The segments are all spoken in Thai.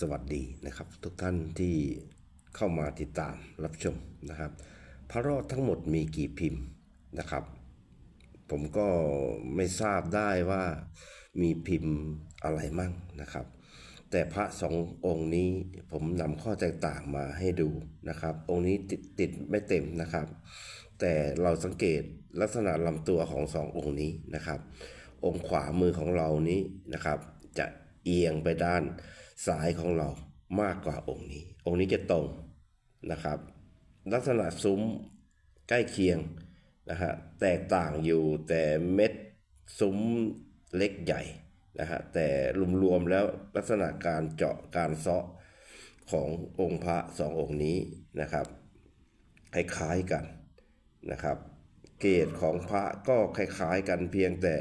สวัสดีนะครับ ทุกท่านที่เข้ามาติดตามรับชมนะครับ พระรอดทั้งหมดมีกี่พิมพ์นะครับ ผมก็ไม่ทราบได้ว่ามีพิมพ์อะไรมั่งนะครับ แต่พระสององค์นี้ผมนำข้อแตกต่างมาให้ดูนะครับ องค์นี้ติดติดไม่เต็มนะครับ แต่เราสังเกตลักษณะลำตัวของสององค์นี้นะครับ องค์ขวามือของเรานี้นะครับ จะ เอียงไปด้านซ้ายของเรามากกว่าองค์นี้ องค์นี้จะตรงนะครับ ลักษณะซุ้มใกล้เคียงนะฮะแตกต่างอยู่แต่เม็ดซุ้มเล็กใหญ่นะฮะแต่รวมๆแล้วลักษณะการเจาะการเซาะขององค์พระสององค์นี้นะครับคล้ายๆกันนะครับ เกรดของพระก็คล้ายๆกันเพียงแต่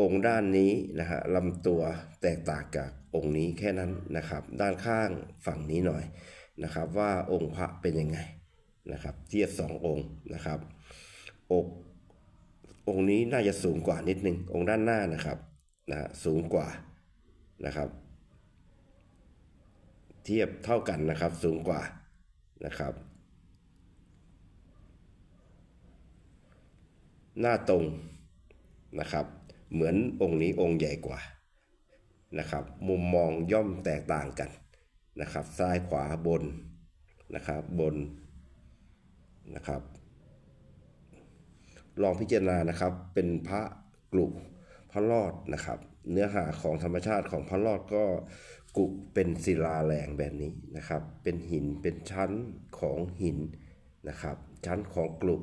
องค์ด้านนี้นะฮะลำตัวแตกต่างจากองค์นี้แค่นั้นนะครับ ด้านข้างฝั่งนี้หน่อยนะครับ ว่าองค์พระเป็นยังไงนะครับ เทียบสององค์นะครับอกองค์นี้น่าจะสูงกว่านิดนึงองค์ด้านหน้านะครับนะฮะสูงกว่านะครับ เทียบเท่ากันนะครับสูงกว่านะครับ หน้าตรงนะครับ เหมือนองค์นี้องค์ใหญ่กว่านะครับ มุมมองย่อมแตกต่างกันนะครับ ซ้ายขวาบนนะครับบนนะครับ ลองพิจารณานะครับเป็นพระกลุพระรอดนะครับ เนื้อหาของธรรมชาติของพระรอดก็กลุเป็นศิลาแรงแบบนี้นะครับ เป็นหินเป็นชั้นของหินนะครับ ชั้นของกลุ่